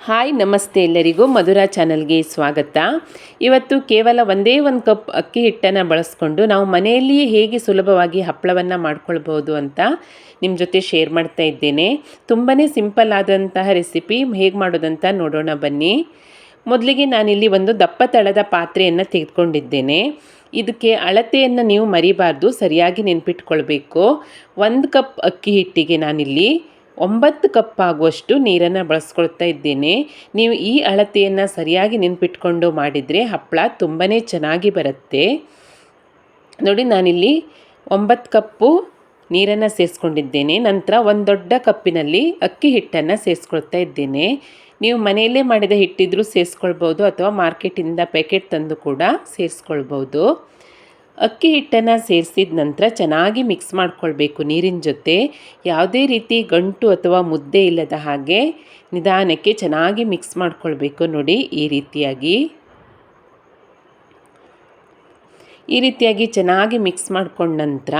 Hi, ನಮಸ್ತೆ ಎಲ್ಲರಿಗೂ ಮಧುರಾ ಚಾನಲ್ಗೆ ಸ್ವಾಗತ. ಇವತ್ತು ಕೇವಲ ಒಂದೇ ಒಂದು ಕಪ್ ಅಕ್ಕಿ ಹಿಟ್ಟನ್ನು ಬಳಸ್ಕೊಂಡು ನಾವು ಮನೆಯಲ್ಲಿಯೇ ಹೇಗೆ ಸುಲಭವಾಗಿ ಹಪ್ಪಳವನ್ನು ಮಾಡ್ಕೊಳ್ಬೋದು ಅಂತ ನಿಮ್ಮ ಜೊತೆ ಶೇರ್ ಮಾಡ್ತಾ ಇದ್ದೇನೆ. ತುಂಬಾ ಸಿಂಪಲ್ ಆದಂತಹ ರೆಸಿಪಿ ಹೇಗೆ ಮಾಡೋದಂತ ನೋಡೋಣ ಬನ್ನಿ. ಮೊದಲಿಗೆ ನಾನಿಲ್ಲಿ ಒಂದು ದಪ್ಪ ತಳದ ಪಾತ್ರೆಯನ್ನು ತೆಗೆದುಕೊಂಡಿದ್ದೇನೆ. ಇದಕ್ಕೆ ಅಳತೆಯನ್ನು ನೀವು ಮರಿಬಾರ್ದು, ಸರಿಯಾಗಿ ನೆನ್ಪಿಟ್ಕೊಳ್ಬೇಕು. ಒಂದು ಕಪ್ ಅಕ್ಕಿ ಹಿಟ್ಟಿಗೆ ನಾನಿಲ್ಲಿ ಒಂಬತ್ತು ಕಪ್ ಆಗುವಷ್ಟು ನೀರನ್ನು ಬಳಸ್ಕೊಳ್ತಾ ಇದ್ದೇನೆ. ನೀವು ಈ ಅಳತೆಯನ್ನು ಸರಿಯಾಗಿ ನೆನ್ಪಿಟ್ಕೊಂಡು ಮಾಡಿದರೆ ಹಪ್ಪಳ ತುಂಬಾ ಚೆನ್ನಾಗಿ ಬರುತ್ತೆ. ನೋಡಿ, ನಾನಿಲ್ಲಿ ಒಂಬತ್ತು ಕಪ್ಪು ನೀರನ್ನು ಸೇರಿಸ್ಕೊಂಡಿದ್ದೇನೆ. ನಂತರ ಒಂದು ದೊಡ್ಡ ಕಪ್ಪಿನಲ್ಲಿ ಅಕ್ಕಿ ಹಿಟ್ಟನ್ನು ಸೇರಿಸ್ಕೊಳ್ತಾ ಇದ್ದೇನೆ. ನೀವು ಮನೆಯಲ್ಲೇ ಮಾಡಿದ ಹಿಟ್ಟಿದ್ರೂ ಸೇರಿಸ್ಕೊಳ್ಬೋದು ಅಥವಾ ಮಾರ್ಕೆಟಿಂದ ಪ್ಯಾಕೆಟ್ ತಂದು ಕೂಡ ಸೇರಿಸ್ಕೊಳ್ಬೋದು. ಅಕ್ಕಿ ಹಿಟ್ಟನ್ನು ಸೇರಿಸಿದ ನಂತರ ಚೆನ್ನಾಗಿ ಮಿಕ್ಸ್ ಮಾಡ್ಕೊಳ್ಬೇಕು ನೀರಿನ ಜೊತೆ. ಯಾವುದೇ ರೀತಿ ಗಂಟು ಅಥವಾ ಮುದ್ದೆ ಇಲ್ಲದ ಹಾಗೆ ನಿಧಾನಕ್ಕೆ ಚೆನ್ನಾಗಿ ಮಿಕ್ಸ್ ಮಾಡ್ಕೊಳ್ಬೇಕು ನೋಡಿ ಈ ರೀತಿಯಾಗಿ. ಈ ರೀತಿಯಾಗಿ ಚೆನ್ನಾಗಿ ಮಿಕ್ಸ್ ಮಾಡ್ಕೊಂಡ ನಂತರ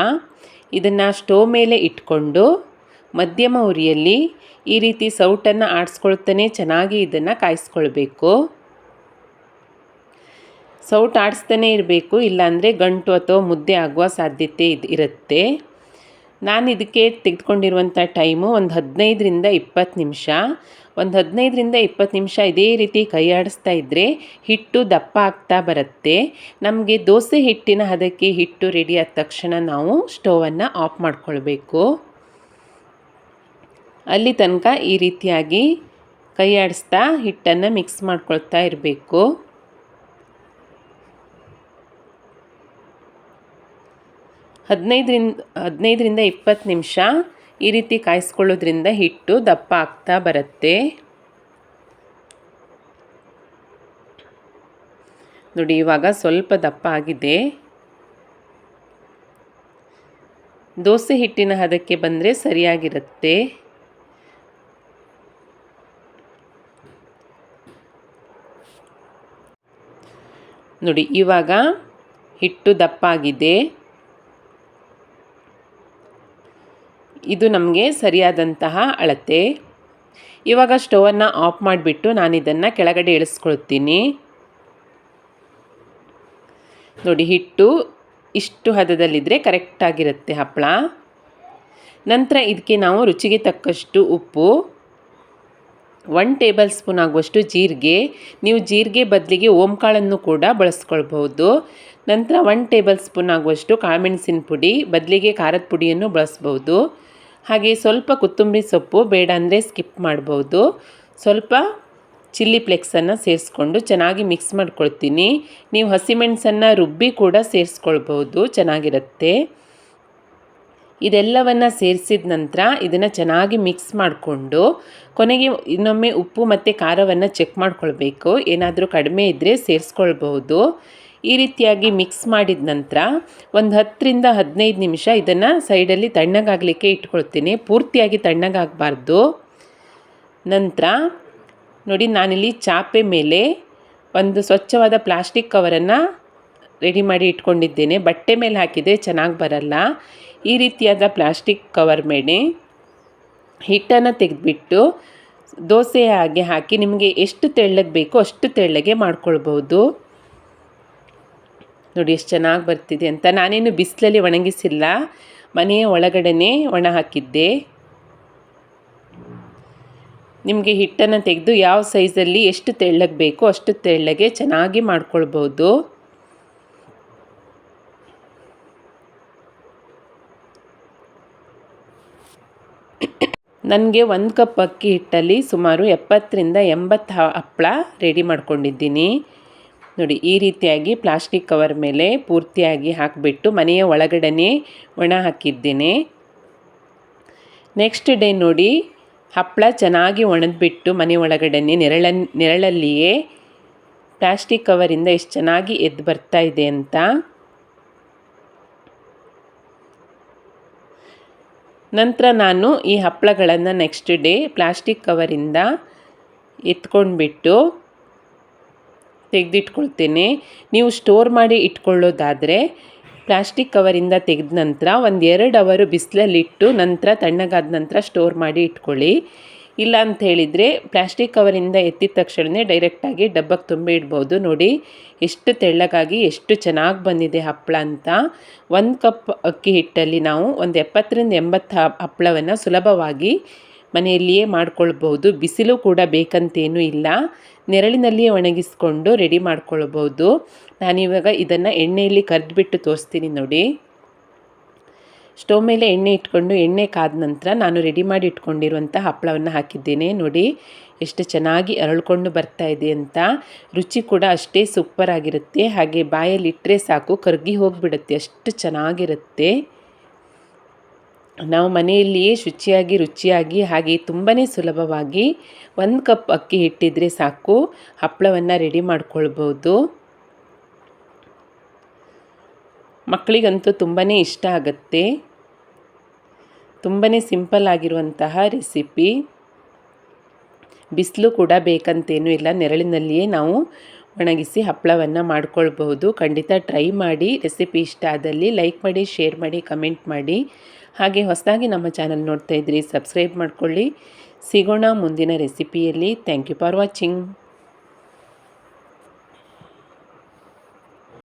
ಇದನ್ನು ಸ್ಟೋವ್ ಮೇಲೆ ಇಟ್ಕೊಂಡು ಮಧ್ಯಮ ಉರಿಯಲ್ಲಿ ಈ ರೀತಿ ಸೌಟನ್ನು ಆಡಿಸ್ಕೊಳ್ತಾನೆ ಚೆನ್ನಾಗಿ ಇದನ್ನು ಕಾಯಿಸ್ಕೊಳ್ಬೇಕು. ಸೌಟ್ ಆಡಿಸ್ತಾನೆ ಇರಬೇಕು, ಇಲ್ಲಾಂದರೆ ಗಂಟು ಅಥವಾ ಮುದ್ದೆ ಆಗುವ ಸಾಧ್ಯತೆ ಇದು ಇರುತ್ತೆ. ನಾನು ಇದಕ್ಕೆ ತೆಗೆದುಕೊಂಡಿರುವಂಥ ಟೈಮು ಒಂದು ಹದಿನೈದರಿಂದ ಇಪ್ಪತ್ತು ನಿಮಿಷ. ಒಂದು ಹದಿನೈದರಿಂದ ಇಪ್ಪತ್ತು ನಿಮಿಷ ಇದೇ ರೀತಿ ಕೈ ಆಡಿಸ್ತಾ ಇದ್ದರೆ ಹಿಟ್ಟು ದಪ್ಪ ಆಗ್ತಾ ಬರುತ್ತೆ. ನಮಗೆ ದೋಸೆ ಹಿಟ್ಟಿನ ಹದಕ್ಕೆ ಹಿಟ್ಟು ರೆಡಿ ಆದ ತಕ್ಷಣ ನಾವು ಸ್ಟೋವನ್ನು ಆಫ್ ಮಾಡ್ಕೊಳ್ಬೇಕು. ಅಲ್ಲಿ ತನಕ ಈ ರೀತಿಯಾಗಿ ಕೈ ಆಡಿಸ್ತಾ ಹಿಟ್ಟನ್ನು ಮಿಕ್ಸ್ ಮಾಡ್ಕೊಳ್ತಾ ಇರಬೇಕು. ಹದಿನೈದರಿಂದ ಹದಿನೈದರಿಂದ ಇಪ್ಪತ್ತು ನಿಮಿಷ ಈ ರೀತಿ ಕಾಯಿಸ್ಕೊಳ್ಳೋದ್ರಿಂದ ಹಿಟ್ಟು ದಪ್ಪ ಆಗ್ತಾ ಬರುತ್ತೆ. ನೋಡಿ, ಇವಾಗ ಸ್ವಲ್ಪ ದಪ್ಪ ಆಗಿದೆ. ದೋಸೆ ಹಿಟ್ಟಿನ ಹದಕ್ಕೆ ಬಂದರೆ ಸರಿಯಾಗಿರುತ್ತೆ. ನೋಡಿ, ಇವಾಗ ಹಿಟ್ಟು ದಪ್ಪ ಆಗಿದೆ. ಇದು ನಮಗೆ ಸರಿಯಾದಂತಹ ಅಳತೆ. ಇವಾಗ ಸ್ಟವನ್ನು ಆಫ್ ಮಾಡಿಬಿಟ್ಟು ನಾನು ಇದನ್ನು ಕೆಳಗಡೆ ಇಳಿಸ್ಕೊಳ್ತೀನಿ ನೋಡಿ, ಹಿಟ್ಟು ಇಷ್ಟು ಹದದಲ್ಲಿದ್ದರೆ ಕರೆಕ್ಟಾಗಿರುತ್ತೆ ಹಪ್ಪಳ. ನಂತರ ಇದಕ್ಕೆ ನಾವು ರುಚಿಗೆ ತಕ್ಕಷ್ಟು ಉಪ್ಪು. ಒನ್ ಟೇಬಲ್ ಸ್ಪೂನ್ ಆಗುವಷ್ಟು ಜೀರಿಗೆ. ನೀವು ಜೀರಿಗೆ ಬದಲಿಗೆ ಓಂಕಾಳನ್ನು ಕೂಡ ಬಳಸ್ಕೊಳ್ಬಹುದು. ನಂತರ ಒನ್ ಟೇಬಲ್ ಸ್ಪೂನ್ ಆಗುವಷ್ಟು ಕಾಳುಮೆಣಸಿನ ಪುಡಿ, ಬದಲಿಗೆ ಖಾರದ ಪುಡಿಯನ್ನು ಬಳಸ್ಬೋದು ಹಾಗೆ ಸ್ವಲ್ಪ ಕೊತ್ತಂಬರಿ ಸೊಪ್ಪು ಬೇಡ ಅಂದರೆ ಸ್ಕಿಪ್ ಮಾಡ್ಬೋದು. ಸ್ವಲ್ಪ ಚಿಲ್ಲಿ ಫ್ಲೆಕ್ಸನ್ನು ಸೇರಿಸ್ಕೊಂಡು ಚೆನ್ನಾಗಿ ಮಿಕ್ಸ್ ಮಾಡ್ಕೊಳ್ತೀನಿ. ನೀವು ಹಸಿಮೆಣಸನ್ನು ರುಬ್ಬಿ ಕೂಡ ಸೇರಿಸ್ಕೊಳ್ಬೋದು, ಚೆನ್ನಾಗಿರುತ್ತೆ. ಇದೆಲ್ಲವನ್ನು ಸೇರಿಸಿದ ನಂತರ ಇದನ್ನು ಚೆನ್ನಾಗಿ ಮಿಕ್ಸ್ ಮಾಡಿಕೊಂಡು ಕೊನೆಗೆ ಇನ್ನೊಮ್ಮೆ ಉಪ್ಪು ಮತ್ತು ಖಾರವನ್ನು ಚೆಕ್ ಮಾಡ್ಕೊಳ್ಬೇಕು. ಏನಾದರೂ ಕಡಿಮೆ ಇದ್ದರೆ ಸೇರಿಸ್ಕೊಳ್ಬಹುದು ಈ ರೀತಿಯಾಗಿ ಮಿಕ್ಸ್ ಮಾಡಿದ ನಂತರ ಒಂದು ಹತ್ತರಿಂದ ಹದಿನೈದು ನಿಮಿಷ ಇದನ್ನು ಸೈಡಲ್ಲಿ ತಣ್ಣಗಾಗಲಿಕ್ಕೆ ಇಟ್ಕೊಳ್ತೀನಿ. ಪೂರ್ತಿಯಾಗಿ ತಣ್ಣಗಾಗಬಾರ್ದು. ನಂತರ ನೋಡಿ, ನಾನಿಲ್ಲಿ ಚಾಪೆ ಮೇಲೆ ಒಂದು ಸ್ವಚ್ಛವಾದ ಪ್ಲಾಸ್ಟಿಕ್ ಕವರನ್ನು ರೆಡಿ ಮಾಡಿ ಇಟ್ಕೊಂಡಿದ್ದೇನೆ. ಬಟ್ಟೆ ಮೇಲೆ ಹಾಕಿದರೆ ಚೆನ್ನಾಗಿ ಬರಲ್ಲ. ಈ ರೀತಿಯಾದ ಪ್ಲಾಸ್ಟಿಕ್ ಕವರ್ ಮೇಲೆ ಹಿಟ್ಟನ್ನು ತೆಗೆದುಬಿಟ್ಟು ದೋಸೆ ಹಾಗೆ ಹಾಕಿ ನಿಮಗೆ ಎಷ್ಟು ತೆಳ್ಳಗೆ ಬೇಕೋ ಅಷ್ಟು ತೆಳ್ಳಗೆ ಮಾಡ್ಕೊಳ್ಬೋದು ನೋಡಿ ಎಷ್ಟು ಚೆನ್ನಾಗಿ ಬರ್ತಿದೆ ಅಂತ. ನಾನೇನು ಬಿಸಿಲಲ್ಲಿ ಒಣಗಿಸಿಲ್ಲ. ಮನೆಯ ಒಳಗಡೆನೇ ಒಣ ಹಾಕಿದ್ದೆ. ನಿಮಗೆ ಹಿಟ್ಟನ್ನು ತೆಗೆದು ಯಾವ ಸೈಜಲ್ಲಿ ಎಷ್ಟು ತೆಳ್ಳಗೆ ಬೇಕೋ ಅಷ್ಟು ತೆಳ್ಳಗೆ ಚೆನ್ನಾಗಿ ಮಾಡ್ಕೊಳ್ಬೋದು. ನನಗೆ ಒಂದು ಕಪ್ ಅಕ್ಕಿ ಹಿಟ್ಟಲ್ಲಿ ಸುಮಾರು ಎಪ್ಪತ್ತರಿಂದ ಎಂಬತ್ತು ಹಪ್ಪಳ ರೆಡಿ ಮಾಡ್ಕೊಂಡಿದ್ದೀನಿ. ನೋಡಿ, ಈ ರೀತಿಯಾಗಿ ಪ್ಲಾಸ್ಟಿಕ್ ಕವರ್ ಮೇಲೆ ಪೂರ್ತಿಯಾಗಿ ಹಾಕಿಬಿಟ್ಟು ಮನೆಯ ಒಳಗಡೆ ಒಣ ಹಾಕಿದ್ದೇನೆ. ನೆಕ್ಸ್ಟ್ ಡೇ ನೋಡಿ ಹಪ್ಪಳ ಚೆನ್ನಾಗಿ ಒಣದ್ಬಿಟ್ಟು ಮನೆ ಒಳಗಡೆ ನೆರಳ, ನೆರಳಲ್ಲಿಯೇ ಪ್ಲಾಸ್ಟಿಕ್ ಕವರಿಂದ ಎಷ್ಟು ಚೆನ್ನಾಗಿ ಎದ್ದು ಬರ್ತಾ ಇದೆ ಅಂತ. ನಂತರ ನಾನು ಈ ಹಪ್ಪಳಗಳನ್ನು ನೆಕ್ಸ್ಟ್ ಡೇ ಪ್ಲಾಸ್ಟಿಕ್ ಕವರಿಂದ ಎತ್ಕೊಂಡ್ಬಿಟ್ಟು ತೆಗೆದಿಟ್ಕೊಳ್ತೇನೆ. ನೀವು ಸ್ಟೋರ್ ಮಾಡಿ ಇಟ್ಕೊಳ್ಳೋದಾದರೆ ಪ್ಲಾಸ್ಟಿಕ್ ಕವರಿಂದ ತೆಗೆದ ನಂತರ ಒಂದು ಎರಡು ಅವರು ಬಿಸಿಲಲ್ಲಿಟ್ಟು ನಂತರ ತಣ್ಣಗಾದ ನಂತರ ಸ್ಟೋರ್ ಮಾಡಿ ಇಟ್ಕೊಳ್ಳಿ. ಇಲ್ಲ ಅಂತ ಹೇಳಿದರೆ ಪ್ಲಾಸ್ಟಿಕ್ ಕವರಿಂದ ಎತ್ತಿದ ತಕ್ಷಣವೇ ಡೈರೆಕ್ಟಾಗಿ ಡಬ್ಬಕ್ಕೆ ತುಂಬಿ ಇಡ್ಬೋದು. ನೋಡಿ, ಎಷ್ಟು ತೆಳ್ಳಗಾಗಿ ಎಷ್ಟು ಚೆನ್ನಾಗಿ ಬಂದಿದೆ ಹಪ್ಪಳ ಅಂತ. ಒಂದು ಕಪ್ ಅಕ್ಕಿ ಹಿಟ್ಟಲ್ಲಿ ನಾವು ಒಂದು ಎಪ್ಪತ್ತರಿಂದ ಎಂಬತ್ತು ಹಪ್ಪಳವನ್ನು ಸುಲಭವಾಗಿ ಮನೆಯಲ್ಲಿಯೇ ಮಾಡ್ಕೊಳ್ಬಹುದು. ಬಿಸಿಲು ಕೂಡ ಬೇಕಂತೇನೂ ಇಲ್ಲ. ನೆರಳಿನಲ್ಲಿಯೇ ಒಣಗಿಸ್ಕೊಂಡು ರೆಡಿ ಮಾಡ್ಕೊಳ್ಬೋದು ನಾನಿವಾಗ ಇದನ್ನು ಎಣ್ಣೆಯಲ್ಲಿ ಕರೆದ್ಬಿಟ್ಟು ತೋರಿಸ್ತೀನಿ ನೋಡಿ. ಸ್ಟವ್ ಮೇಲೆ ಎಣ್ಣೆ ಇಟ್ಕೊಂಡು ಎಣ್ಣೆ ಕಾದ ನಂತರ ನಾನು ರೆಡಿ ಮಾಡಿ ಇಟ್ಕೊಂಡಿರುವಂಥ ಹಪ್ಪಳವನ್ನು ಹಾಕಿದ್ದೇನೆ ನೋಡಿ. ಎಷ್ಟು ಚೆನ್ನಾಗಿ ಅರಳ್ಕೊಂಡು ಬರ್ತಾ ಇದೆ ಅಂತ. ರುಚಿ ಕೂಡ ಅಷ್ಟೇ ಸೂಪರ್ ಆಗಿರುತ್ತೆ ಹಾಗೆ ಬಾಯಲ್ಲಿ ಇಟ್ಟರೆ ಸಾಕು, ಕರಗಿ ಹೋಗಿಬಿಡುತ್ತೆ. ಅಷ್ಟು ಚೆನ್ನಾಗಿರುತ್ತೆ. ನಾವು ಮನೆಯಲ್ಲಿಯೇ ಶುಚಿಯಾಗಿ, ರುಚಿಯಾಗಿ, ಹಾಗೆ ತುಂಬಾ ಸುಲಭವಾಗಿ ಒಂದು ಕಪ್ ಅಕ್ಕಿ ಹಿಟ್ಟಿದ್ರೆ ಸಾಕು. ಹಪ್ಪಳವನ್ನು ರೆಡಿ ಮಾಡ್ಕೊಳ್ಬೋದು. ಮಕ್ಕಳಿಗಂತೂ ತುಂಬಾ ಇಷ್ಟ ಆಗುತ್ತೆ. ತುಂಬಾ ಸಿಂಪಲ್ ಆಗಿರುವಂತಹ ರೆಸಿಪಿ. ಬಿಸಿಲು ಕೂಡ ಬೇಕಂತೇನೂ ಇಲ್ಲ. ನೆರಳಿನಲ್ಲಿಯೇ ನಾವು ಒಣಗಿಸಿ ಹಪ್ಪಳವನ್ನು ಮಾಡ್ಕೊಳ್ಬಹುದು. ಖಂಡಿತ ಟ್ರೈ ಮಾಡಿ ರೆಸಿಪಿ ಇಷ್ಟ ಆದಲ್ಲಿ ಲೈಕ್ ಮಾಡಿ ಶೇರ್ ಮಾಡಿ ಕಮೆಂಟ್ ಮಾಡಿ. ಹಾಗೆ ಹೊಸದಾಗಿ ನಮ್ಮ ಚಾನಲ್ ನೋಡ್ತಾ ಇದ್ರಿ ಸಬ್ಸ್ಕ್ರೈಬ್ ಮಾಡ್ಕೊಳ್ಳಿ. ಸಿಗೋಣ ಮುಂದಿನ ರೆಸಿಪಿಯಲ್ಲಿ ಥ್ಯಾಂಕ್ ಯು ಫಾರ್ ವಾಚಿಂಗ್